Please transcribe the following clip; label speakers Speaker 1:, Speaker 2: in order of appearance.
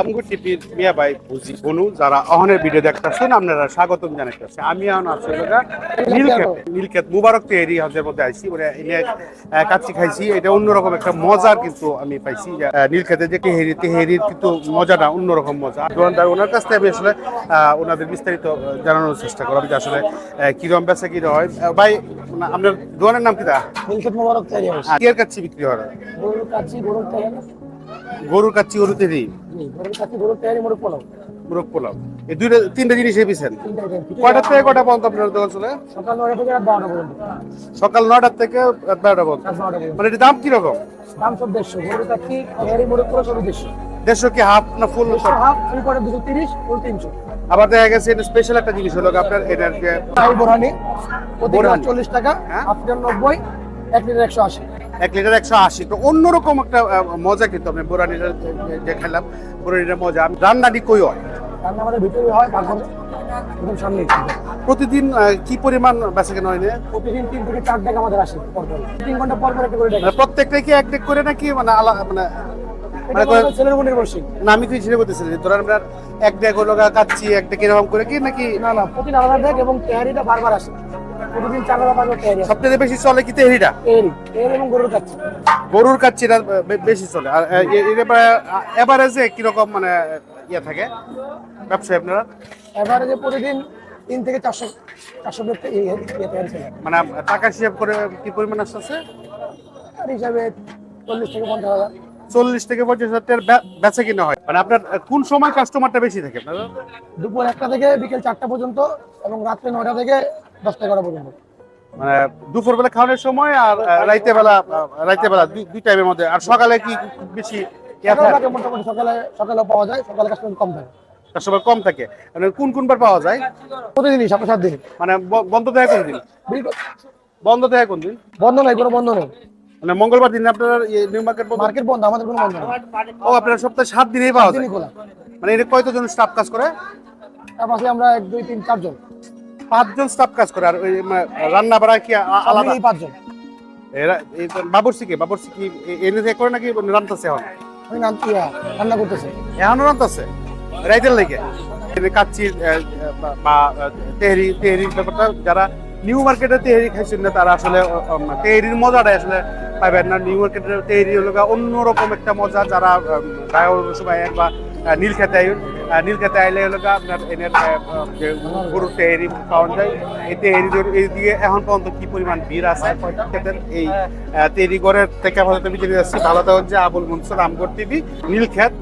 Speaker 1: আমগুর টিপির মিয়া ভাই বুঝি বনু যারা অহনের ভিডিও দেখতেছেন আপনারা স্বাগতম জানাইতেছে। আমি এখন আছি নীলক্ষেত। নীলক্ষেত মুবারক তৈরি হজের মধ্যে আইছি এনে কাচ্চি খাইছি। এটা অন্যরকম একটা মজার কিন্তু আমি পাইছি নীলক্ষেতে যে তেহেরি তেহেরির কিন্তু মজাটা অন্যরকম মজা। দোকানদার ওনার কাছ থেকে আমি আসলে ওনাদের বিস্তারিত জানানোর চেষ্টা করলাম যে আসলে কিরম বেচা কি হয়। ভাই আপনার দোকানের নাম কি দা
Speaker 2: নীলক্ষেত মোবারক
Speaker 1: আর কাচ্চি বিক্রি হয়?
Speaker 2: কাচ্ছি গরুর
Speaker 1: কাচ্চি গরু
Speaker 2: তৈরি? মুরগ পোলাও।
Speaker 1: এই দুইটা তিনটা জিনিস
Speaker 2: তিনটা
Speaker 1: কয়টা থেকে কয়টা পর্যন্ত আপনার দোকান চলে?
Speaker 2: সকাল নয়টা থেকে বারোটা পর্যন্ত।
Speaker 1: সকাল নয়টার থেকে বারোটা পর্যন্ত। মানে এটা দাম কীরকম?
Speaker 2: দাম সব দেড়শো। গরুর তৈরি মোরগ পোলাও সবই দেড়শো।
Speaker 1: দেড়শো কি হাফ না ফুল
Speaker 2: হাফ ফুল করে দুশো তিরিশ ফুল তিনশো।
Speaker 1: আবার দেখা গেছে এটা স্পেশাল একটা জিনিস হলো আপনার এটার
Speaker 2: বোরানি চল্লিশ টাকা
Speaker 1: হ্যাঁ।
Speaker 2: হাফ নব্বই এক লিটার একশো আশি।
Speaker 1: এক লিটার একশো আশি। তো অন্যরকম একটা মজা কিন্তু আপনি বোরানিটা যে খেলাম বোরানিটার মজা। আমি রান্নাটি কই হয়?
Speaker 2: রান্না আমাদের ভিতরে হয় সামনে
Speaker 1: প্রতিদিন কি পরিমাণ বেচা কেনা হয় না?
Speaker 2: প্রতিদিন তিন থেকে চার আমাদের আসে পর পর তিন ঘণ্টা পর পর একটা করে
Speaker 1: মানে প্রত্যেকটাই কি এক ডেক করে নাকি মানে আলাদা মানে মানে
Speaker 2: ছেলের মনের বসে
Speaker 1: না আমি তো করতেছি যে ধরেন আপনার এক ডেক হলো কাচ্ছি এক ডেক এরকম করে কি নাকি?
Speaker 2: না না প্রতিদিন আলাদা দেখ এবং তেহারিটা বারবার আসে। প্রতিদিন চার হাজার তেহারি আসে
Speaker 1: সবচেয়ে বেশি চলে কি তেহরিটা?
Speaker 2: তেহারি তেহারি এবং গরুর কাচ্ছি
Speaker 1: গরুর কাচ্চিটা বে- বেশি চলে। আর এভারেজে কীরকম মানে ইয়ে থাকে? ব্যবসায় আপনারা?
Speaker 2: এভারেজে প্রতিদিন তিন থেকে চারশো চারশো ইয়ে- ইয়ে
Speaker 1: মানে টাকা হিসাব করে কি পরিমাণ আসতেছে?
Speaker 2: আর হিসাবে চল্লিশ থেকে পঞ্চাশ হাজার।
Speaker 1: চল্লিশ থেকে পঞ্চাশ হাজার টাকার বেচা কিনা হয়। মানে আপনার কোন সময় কাস্টমারটা বেশি থাকে আপনার
Speaker 2: দুপুর একটা থেকে বিকেল চারটা পর্যন্ত এবং রাত্রে নয়টা থেকে দশটা এগারো পর্যন্ত।
Speaker 1: মানে দুপুর বেলা খাওয়ানোর সময় আর রাইতে বেলা রাইতে বেলা দুই টাইমের মধ্যে। আর সকালে কি বেশি ইয়ে
Speaker 2: মোটামুটি সকালে সকালেও পাওয়া যায় সকালে কাস্টমার কম থাকে।
Speaker 1: কাস্টমার কম থাকে। মানে কোন কোন বার পাওয়া যায়?
Speaker 2: প্রতিদিনই সাত সাত দিন।
Speaker 1: মানে বন্ধ থাকে কোন দিন? বন্ধ থাকে কোন দিন?
Speaker 2: বন্ধ নাই কোনো বন্ধ নেই।
Speaker 1: মানে মঙ্গলবার দিন আপনার নিউ মার্কেট বন্ধ?
Speaker 2: মার্কেট বন্ধ আমাদের কোনো বন্ধ
Speaker 1: ও আপনার সপ্তাহে সাত দিনেই পাওয়া যায়? মানে এটা কয়জন স্টাফ কাজ করে?
Speaker 2: তার পাশে আমরা এক দুই তিন চারজন।
Speaker 1: পাঁচজন স্টাফ কাজ করে আর ওই রান্না বাড়া কি আলাদা?
Speaker 2: পাঁচজন।
Speaker 1: এরা বাবরসি কি বাবরসি কি এনে দিয়ে করে নাকি রান্তাছে এখন?
Speaker 2: ইয়া রান্না করতেছি।
Speaker 1: এখনও রান্তাছে? রাইতের লেগে? কাচ্চি বা- তেহরি তেহরির ব্যাপারটা যারা নিউ মার্কেটে তেহরি খাইছেন না তারা আসলে তেহরির মজাটা আসলে পাইবেন না। নিউ মার্কেটের তেহরি হলো অন্যরকম একটা মজা যারা গায়ের সময় বা নীল খেতে আইন নীল খেতে আইলে হলো আপনার এনের গরু হেরি পাওয়া যায়। এই তেহেরি এই দিয়ে এখন পর্যন্ত কি পরিমাণ ভিড় আছে খেতেন এই তেহেরি গড়ের থেকে আমাদের বিচে যাচ্ছি ভালো থাকুন যে আবুল মনসুর আমগর টিভি, নীলক্ষেত।